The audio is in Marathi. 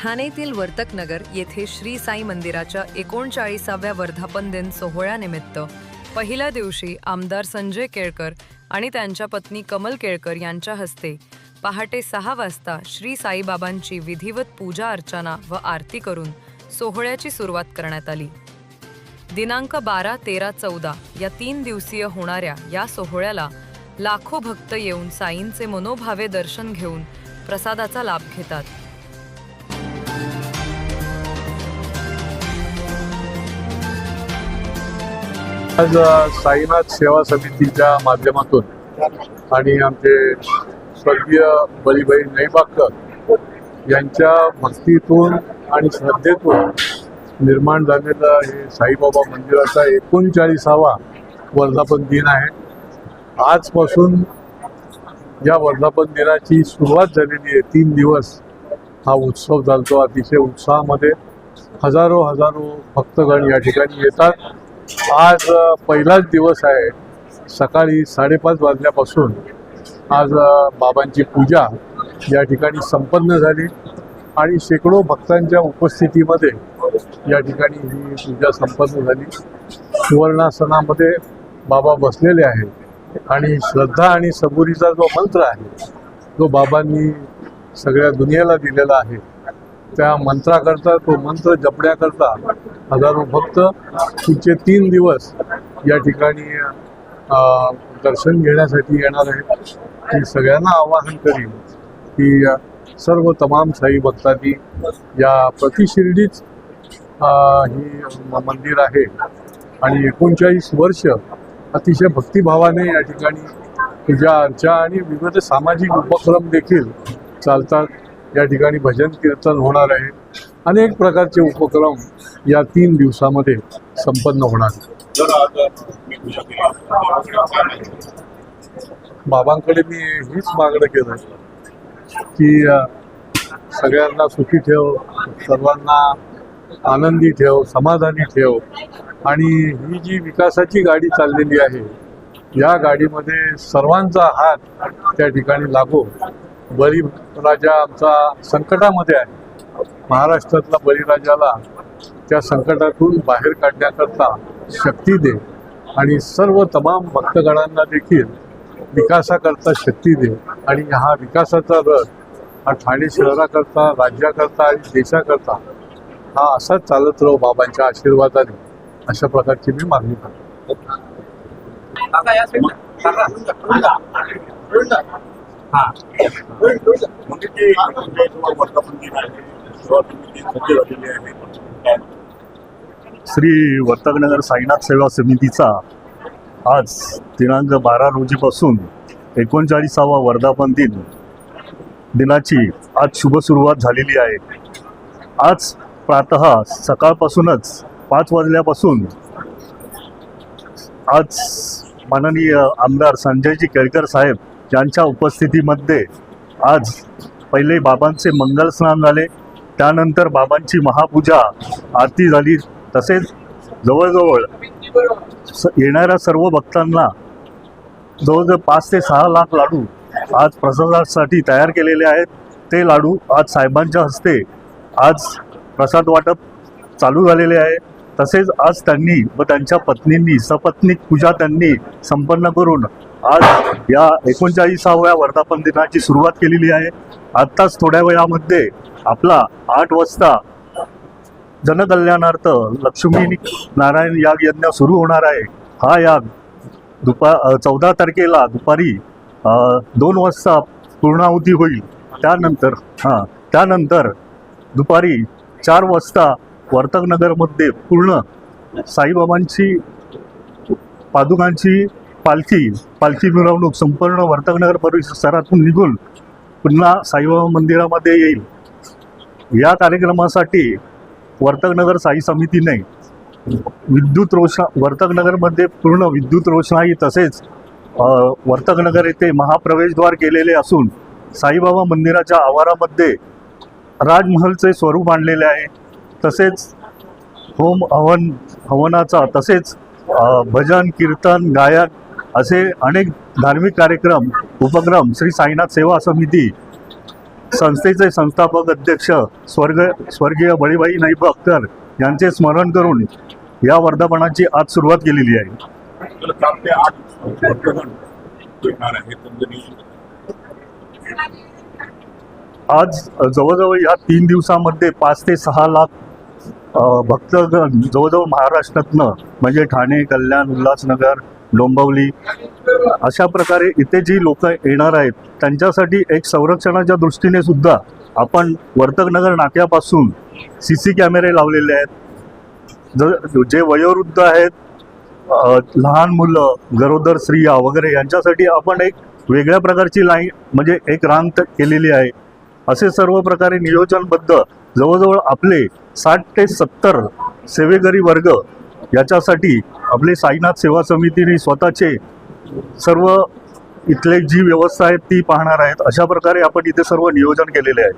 ठाणेतील वर्तकनगर येथे श्री साई मंदिराच्या एकोणचाळीसाव्या वर्धापन दिन सोहळ्यानिमित्त पहिल्या दिवशी आमदार संजय केळकर आणि त्यांच्या पत्नी कमल केळकर यांच्या हस्ते पहाटे सहा वाजता श्री साईबाबांची विधिवत पूजा अर्चना व आरती करून सोहळ्याची सुरुवात करण्यात आली. दिनांक बारा तेरा चौदा या तीन दिवसीय होणाऱ्या या सोहळ्याला लाखो भक्त येऊन साईंचे मनोभावे दर्शन घेऊन प्रसादाचा लाभ घेतात. आज साईनाथ सेवा समितीच्या माध्यमातून आणि आमचे स्वर्गीय बळीबाई नैबाकर यांच्या भक्तीतून आणि श्रद्धेतून निर्माण झालेलं हे साईबाबा मंदिराचा एकोणचाळीसावा वर्धापन दिन आहे. आजपासून या वर्धापन दिनाची सुरुवात झालेली आहे. तीन दिवस हा उत्सव चालतो. अतिशय उत्साहामध्ये हजारो हजारो भक्तगण या ठिकाणी येतात. आज पहिलाच दिवस आहे. सकाळी साडेपाच वाजल्यापासून आज बाबांची पूजा या ठिकाणी संपन्न झाली आणि शेकडो भक्तांच्या उपस्थितीमध्ये या ठिकाणी ही पूजा संपन्न झाली. सुवर्णासनामध्ये बाबा बसलेले आहेत आणि श्रद्धा आणि सबुरीचा जो मंत्र आहे जो बाबांनी सगळ्या दुनियेला दिलेला आहे. त्या मंत्राकरता तो मंत्र जपण्याकरता हजारो भक्त पुढचे तीन दिवस या ठिकाणी दर्शन घेण्यासाठी येणार आहेत. मी सगळ्यांना आवाहन करीन की सर्व तमाम साई भक्तांनी या प्रतिशिर्डीच ही मंदिर आहे आणि एकोणचाळीस वर्ष अतिशय भक्तिभावाने या ठिकाणी पूजा अर्चा आणि विविध सामाजिक उपक्रम देखील चालतात. या ठिकाणी भजन कीर्तन होणार आहे. अनेक प्रकारचे उपक्रम या तीन दिवसामध्ये संपन्न होणार बाबांकडे मी हीच मागणं केलं की सगळ्यांना सुखी ठेव सर्वांना आनंदी ठेव समाधानी ठेव. आणि ही जी विकासाची गाडी चाललेली आहे या गाडीमध्ये सर्वांचा हात त्या ठिकाणी लागो. बळीराजा आमचा संकटामध्ये आहे. महाराष्ट्रातला बळीराजाला त्या संकटातून बाहेर काढण्याकरता शक्ती दे आणि सर्व तमाम भक्तगणांना देखील विकासाकरता शक्ती दे. आणि हा विकासाचा रथ हा ठाणे शहराकरता राज्याकरता आणि देशाकरता हा असाच चालत राहू बाबांच्या आशीर्वादाने. अशा प्रकारची मी मागणी करतो. म्हणजे ते श्री वर्तकनगर साईनाथ सेवा समितीचा आज दिनांक बारा रोजीपासून एकोणचाळीसावा वर्धापन दिन दिनाची आज शुभ सुरुवात झालेली आहे. आज प्रातः सकाळपासूनच पाच वाजल्यापासून आज माननीय आमदार संजयजी केळकर साहेब ज्यांच्या उपस्थितीमध्ये आज पहिले बाबांचे मंगल स्नान झाले त्यानंतर बाबांची महापूजा आरती झाली. तसेच जवळजवळ स येणाऱ्या सर्व भक्तांना जवळजवळ पाच ते सहा लाख लाडू आज प्रसादासाठी तयार केलेले आहेत. ते लाडू आज साहेबांच्या हस्ते आज प्रसाद वाटप चालू झालेले आहे. तसेच आज त्यांनी व त्यांच्या पत्नींनी सपत्नीक पूजा त्यांनी संपन्न करून आज या एकोणचाळीसाव्या वर्धापन दिनाची सुरुवात केलेली आहे. आत्ताच थोड्या वेळामध्ये आपला आठ वाजता जनकल्याणार्थ लक्ष्मी नारायण याग यज्ञ सुरू होणार आहे. हा याग दुपा चौदा तारखेला दुपारी दोन वाजता पूर्णाहुती होईल. त्यानंतर हां त्यानंतर दुपारी चार वाजता वर्तकनगरमध्ये पूर्ण साईबाबांची पादुकांची पालखी पालखी मिरवणूक संपूर्ण वर्तकनगर परिसरातून निघून पुन्हा साईबाबा मंदिरामध्ये येईल. या कार्यक्रमासाठी वर्तकनगर साई समितीने विद्युत रोषणा वर्तकनगरमध्ये पूर्ण विद्युत रोषणाई तसेच वर्तकनगर येथे महाप्रवेशद्वार केलेले असून साईबाबा मंदिराच्या आवारामध्ये राजमहलचे स्वरूप आणलेले आहे. तसेच होम हवन हवनाचा तसेच भजन कीर्तन गायन असे अनेक धार्मिक कार्यक्रम उपक्रम श्री साईनाथ सेवा समिती संस्थेचे संस्थापक अध्यक्ष स्वर्ग स्वर्गीय बळीबाई नाईबागकर यांचे स्मरण करून या वर्धापनाची आज सुरुवात केलेली आहे. आज जवळजवळ या तीन दिवसामध्ये पाच ते सहा लाख भक्तगण जवळजवळ महाराष्ट्रातनं म्हणजे ठाणे कल्याण उल्हासनगर डोंबिवली अशा प्रकारे इथे जी लोक येणार आहेत त्यांच्यासाठी एक संरक्षणाच्या दृष्टीने सुद्धा आपण वर्तकनगर नाक्यापासून सी सी कॅमेरे लावलेले आहेत. ज जे वयोवृद्ध आहेत लहान मुलं गरोदर स्त्रिया वगैरे यांच्यासाठी आपण एक वेगळ्या प्रकारची लाईन म्हणजे एक रांग केलेली आहे. असे सर्व प्रकारे नियोजनबद्ध जवळजवळ आपले साठ ते सत्तर सेवेकरी वर्ग याच्यासाठी आपले साईनाथ सेवा समितीने स्वतःचे सर्व इथले जी व्यवस्था आहे ती पाहणार आहेत. अशा प्रकारे आपण इथे सर्व नियोजन केलेले आहे.